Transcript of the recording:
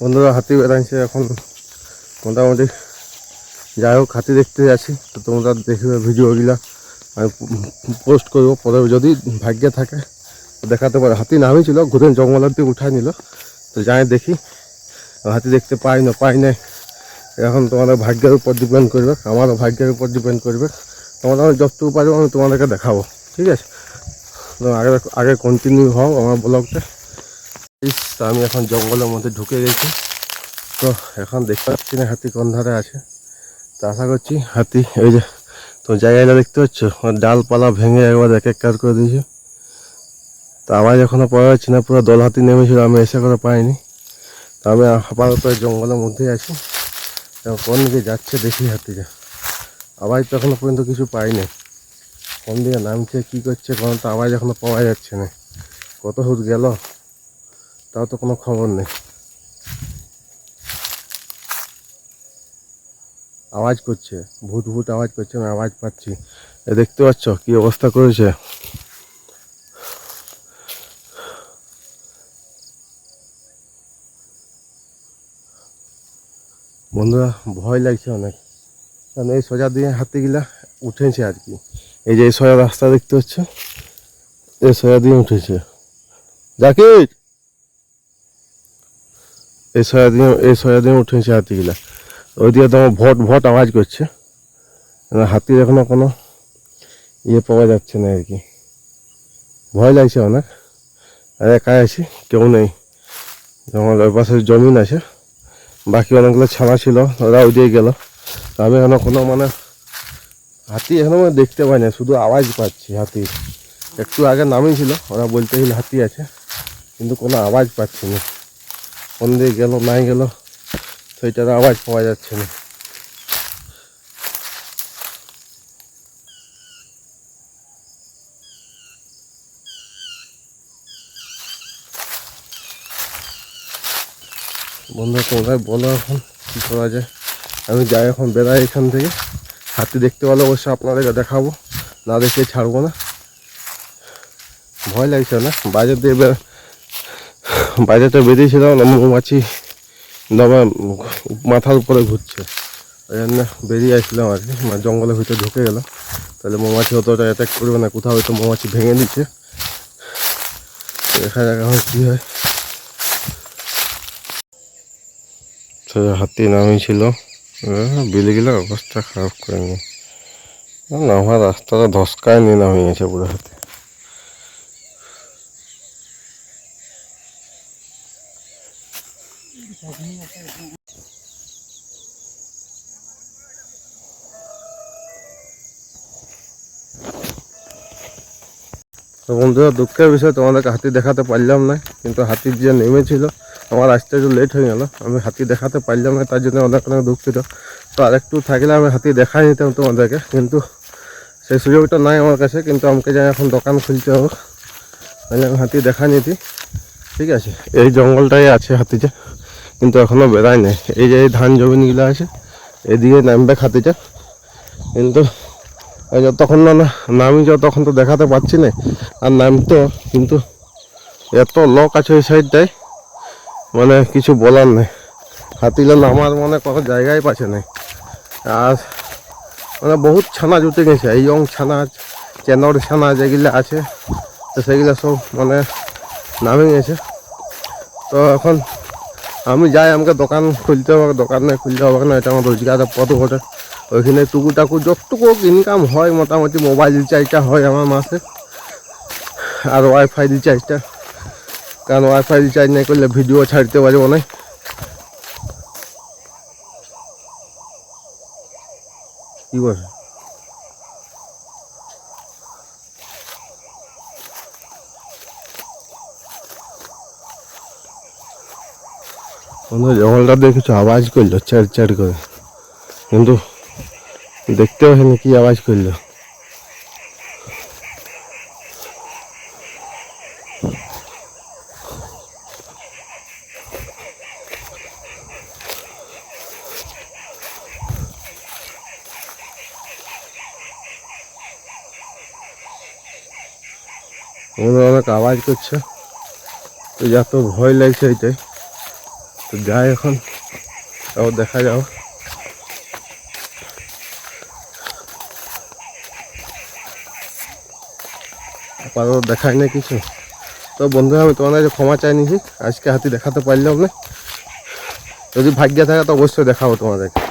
বন্ধুরা, হাতি বেড়াইছে এখন। মোটামুটি যাই হোক, হাতি দেখতে যাচ্ছি। তো তোমরা দেখবে ভিডিওগুলা। আমি পোস্ট করব। পরে যদি ভাগ্যে থাকে দেখাতে পারে। হাতি নামই ছিল ঘুরে জঙ্গলের দিকে উঠাই নিল। তো যাই দেখি। হাতি দেখতে পাই না পাই না এখন তোমাদের ভাগ্যের উপর ডিপেন্ড করবে। আমারও ভাগ্যের উপর ডিপেন্ড করবে। তোমরা যতটুকু পারব, আমি তোমাদেরকে দেখাবো। ঠিক আছে? তো আগে আগে কন্টিনিউ হও আমার ব্লগটা আমি এখন জঙ্গলের মধ্যে ঢুকে গেছি। তো এখন দেখতে পাচ্ছি না হাতি কোন ধারে আছে। তো আশা করছি হাতি ওই যে তো জায়গাটা দেখতে পাচ্ছ? ডালপালা ভেঙে একবার এক এক কাজ করে দিয়েছে। তো আওয়াজ এখনও পাওয়া যাচ্ছে না, পুরো দল হাতি নেমেছিল, আমি এসে করে পাইনি। তো আমি আপাতত জঙ্গলের মধ্যেই আছি। কোন দিকে যাচ্ছে দেখি হাতিটা। আওয়াজ তো এখনও পর্যন্ত কিছু পাইনি। কোন দিকে নামছে, কী করছে, কোনো তো আওয়াজ এখনও পাওয়া যাচ্ছে না। কত হুট গেল। তাও তো কোনো খবর নেই। আওয়াজ করছে, ভূত ভূত আওয়াজ করছে, আমি আওয়াজ পাচ্ছি। এ, দেখতে পাচ্ছ কি অবস্থা করেছে? বন্ধুরা, ভয় লাগছে অনেক। কারণ এই সোজা দিয়ে হাতিগুলা উঠেছে আর কি। এই যে এই সোজা রাস্তা দেখতে পাচ্ছ, এই সোজা দিয়ে উঠেছে। জাকির! এই দিয়ে এই দিয়ে উঠেছে হাতিগুলা ওই দিকে তোমার ভট ভট আওয়াজ করছে। হাতির এখনও কোনো ইয়ে পাওয়া যাচ্ছে না আর কি। ভয় লাগছে অনেক। আর একাই আছি, কেউ নেই। যেমন ওই পাশে জমিন আছে। বাকি অনেকগুলো ছানা ছিল, ওরা ওই দিয়ে গেল। আমি এখনও কোনো মানে হাতি এখনও মানে দেখতে পাই না শুধু আওয়াজ পাচ্ছি হাতির। একটু আগে নামই ছিল ওরা বলতে হাতি আছে, কিন্তু কোনো আওয়াজ পাচ্ছি না। কোন দিয়ে গেল, নাই গেল সেইটার আওয়াজ পাওয়া যাচ্ছে না। বন্ধু তোমরা বলো এখন কী করা যায়? আমি যাই এখন বেড়াই এখান থেকে। হাতি দেখতে পেলে অবশ্যই আপনাদেরকে দেখাবো। না দেখে ছাড়বো না। ভয় লাগছে না? বাইরে দিয়ে বাইরেটা বেরিয়েছিলাম না মৌমাছি দমে মাথার উপরে ঘুরছে। ওই জন্য বেরিয়ে আসলাম আর কি মানে জঙ্গলের ভিতরে ঢুকে গেলাম। তাহলে মৌমাছি অতটা অ্যাটাক করবে না, কোথাও হয়তো মৌমাছি ভেঙে দিচ্ছে। দেখা যাক এখন কী হয়। হাতি নামিয়েছিল। বিলিগুলোর অবস্থা খারাপ করে নি নামার রাস্তাটা ধসকায় নিয়ে নামিয়ে গেছে পুরো হাতি। তো বন্ধুরা, দুঃখের বিষয়, তোমাদেরকে হাতি দেখাতে পারলাম না, কিন্তু হাতি যে নেমেছিল আমার আসতে একটু লেট হয়ে গেল। আমি হাতি দেখাতে পারলাম না, তার জন্য অনেক অনেক দুঃখিত। তো আর একটু থাকলে আমি হাতি দেখাই নিতাম তোমাদেরকে, কিন্তু সেই সুযোগটা নাই আমার কাছে, কিন্তু আমাকে যাই এখন দোকান খুলতে হবে। তাহলে আমি হাতি দেখা নিতি। ঠিক আছে, এই জঙ্গলটাই আছে হাতিটা কিন্তু এখনও বেড়ায় নাই এই যে ধান জমিনগুলো আছে, এদিকে নামবে হাতিটা কিন্তু যতক্ষণ না নামি যতক্ষণ তো দেখাতে পাচ্ছি না। আর নামতো, কিন্তু এত লোক আছে ওই সাইডটায় মানে কিছু বলার নেই। হাতিলে নামার মনে কোনো জায়গায় পাচ্ছে না। আর মানে বহুত ছানা জুটে গেছে, এই ইয়ং ছানা, চেনর ছানা যেগুলো আছে, তো সেগুলো সব মানে নামে গেছে। তো এখন আমি যাই, আমাকে দোকান খুলতে হবে, দোকানে খুলতে হবে না এটা আমার রোজগারের পথ ঘটে ওইখানে টুকু টাকু যতটুকু ইনকাম হয়, মোটামুটি মোবাইল রিচার্জটা হয় আমার মাসে। আর ওয়াইফাই রিচার্জটা কারণ ওয়াইফাই রিচার্জ নাই করলে ভিডিও ছাড়তে পারব না। কি বলে বন্ধু, জঙ্গলটা কিছু আওয়াজ করল চার চার করে। কিন্তু দেখতে পাচ্ছি কি আওয়াজ করল। অনেক আওয়াজ করছে। যত ভয় লাগছে এটাই। তো যাই এখন তাও দেখা যাও। আপাতত দেখায় না কিছু। তো বন্ধুরা, আমি তোমাদের ক্ষমা চাই নিছি আজকে হাতি দেখাতে পারলাম না। যদি ভাগ্যে থাকে, তো অবশ্যই দেখাবো তোমাদেরকে।